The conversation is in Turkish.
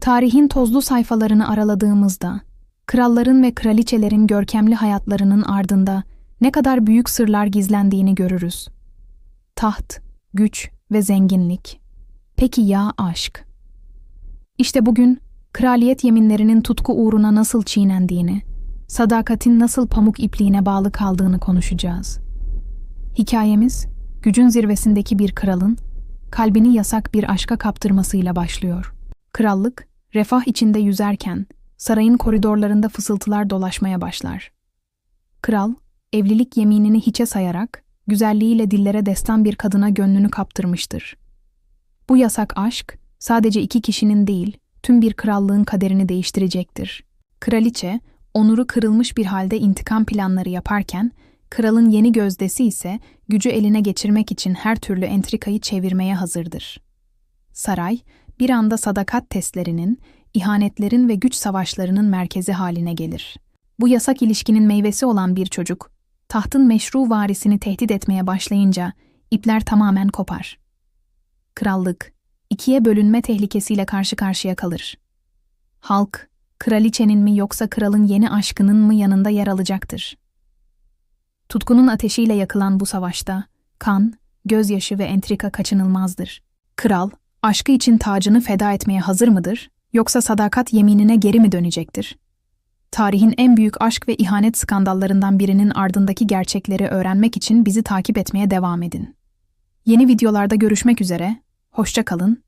Tarihin tozlu sayfalarını araladığımızda, kralların ve kraliçelerin görkemli hayatlarının ardında ne kadar büyük sırlar gizlendiğini görürüz. Taht, güç ve zenginlik. Peki ya aşk? İşte bugün kraliyet yeminlerinin tutku uğruna nasıl çiğnendiğini, sadakatin nasıl pamuk ipliğine bağlı kaldığını konuşacağız. Hikayemiz, gücün zirvesindeki bir kralın, kalbini yasak bir aşka kaptırmasıyla başlıyor. Krallık, refah içinde yüzerken, sarayın koridorlarında fısıltılar dolaşmaya başlar. Kral, evlilik yeminini hiçe sayarak, güzelliğiyle dillere destan bir kadına gönlünü kaptırmıştır. Bu yasak aşk, sadece iki kişinin değil, tüm bir krallığın kaderini değiştirecektir. Kraliçe, onuru kırılmış bir halde intikam planları yaparken, kralın yeni gözdesi ise gücü eline geçirmek için her türlü entrikayı çevirmeye hazırdır. Saray, bir anda sadakat testlerinin, ihanetlerin ve güç savaşlarının merkezi haline gelir. Bu yasak ilişkinin meyvesi olan bir çocuk, tahtın meşru varisini tehdit etmeye başlayınca ipler tamamen kopar. Krallık, ikiye bölünme tehlikesiyle karşı karşıya kalır. Halk, kraliçenin mi yoksa kralın yeni aşkının mı yanında yer alacaktır. Tutkunun ateşiyle yakılan bu savaşta, kan, gözyaşı ve entrika kaçınılmazdır. Kral, aşkı için tacını feda etmeye hazır mıdır, yoksa sadakat yeminine geri mi dönecektir? Tarihin en büyük aşk ve ihanet skandallarından birinin ardındaki gerçekleri öğrenmek için bizi takip etmeye devam edin. Yeni videolarda görüşmek üzere, hoşça kalın,